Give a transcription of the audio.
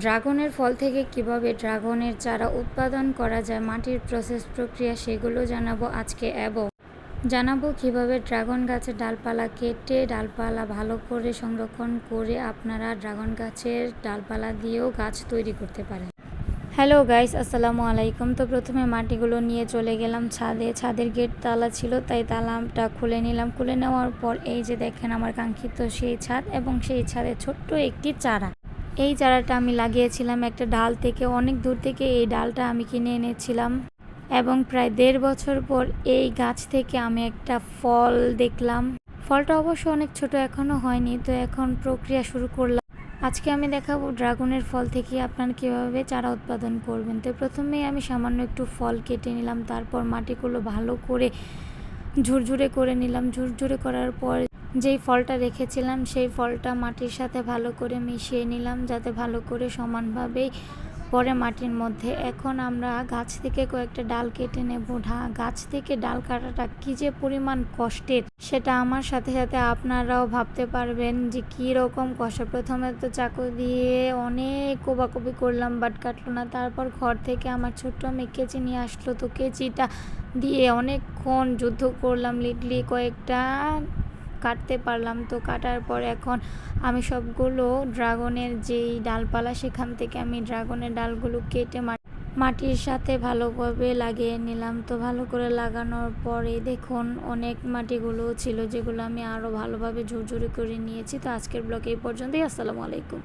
ড্রাগনের ফল থেকে কীভাবে ড্রাগনের চারা উৎপাদন করা যায়, মাটির প্রসেস প্রক্রিয়া সেগুলো জানাব আজকে এবং জানাব কীভাবে ড্রাগন গাছের ডালপালা কেটে ডালপালা ভালো করে সংরক্ষণ করে আপনারা ড্রাগন গাছের ডালপালা দিয়েও গাছ তৈরি করতে পারেন। হ্যালো গাইস, আসসালামু আলাইকুম। তো প্রথমে মাটিগুলো নিয়ে চলে গেলাম ছাদে। ছাদের গেট তালা ছিল, তাই তালাটা খুলে নিলাম। খুলে নেওয়ার পর এই যে দেখেন আমার কাঙ্ক্ষিত সেই ছাদ এবং সেই ছাদে ছোট্ট একটি চারা। এই চারাটা আমি লাগিয়েছিলাম একটা ডাল থেকে। অনেক দূর থেকে এই ডালটা আমি কিনে এনেছিলাম। এবং প্রায় দেড় বছর পর এই গাছ থেকে আমি একটা ফল দেখলাম। ফলটা অবশ্য অনেক ছোট, এখনও হয়নি, তো এখন প্রক্রিয়া শুরু করলাম। আজকে আমি দেখাবো ড্রাগনের ফল থেকে আপনারা কীভাবে চারা উৎপাদন করবেন। তো প্রথমেই আমি সামান্য একটু ফল কেটে নিলাম, তারপর মাটিগুলো ভালো করে ঝুরঝুরে করে নিলাম। ঝুরঝুরে করার পর যেই ফলটা রেখেছিলাম, সেই ফলটা মাটির সাথে ভালো করে মিশিয়ে নিলাম যাতে ভালো করে সমানভাবেই পরে মাটির মধ্যে। এখন আমরা গাছ থেকে কয়েকটা ডাল কেটে নেব। গাছ থেকে ডাল কাটাটা কী যে পরিমাণ কষ্টের, সেটা আমার সাথে সাথে আপনারাও ভাবতে পারবেন যে কী রকম কষ্ট। প্রথমে তো চাকু দিয়ে অনেক কোবাকুবি করলাম, বাট কাটলো না। তারপর ঘর থেকে আমার ছোট্ট মেয়ে কেচি নিয়ে আসলো। তো কেচিটা দিয়ে অনেকক্ষণ যুদ্ধ করলাম লিডলি কয়েকটা কাটতে পারলাম। তো কাটার পর এখন আমি সবগুলো ড্রাগনের যেই ডালপালা, সেখান থেকে আমি ড্রাগনের ডালগুলো কেটে মাটির সাথে ভালোভাবে লাগিয়ে নিলাম। তো ভালো করে লাগানোর পরে দেখুন, অনেক মাটিগুলো ছিল যেগুলো আমি আরও ভালোভাবে ঝুরঝুরি করে নিয়েছি। তো আজকের ব্লগ এই পর্যন্তই। আসসালামু আলাইকুম।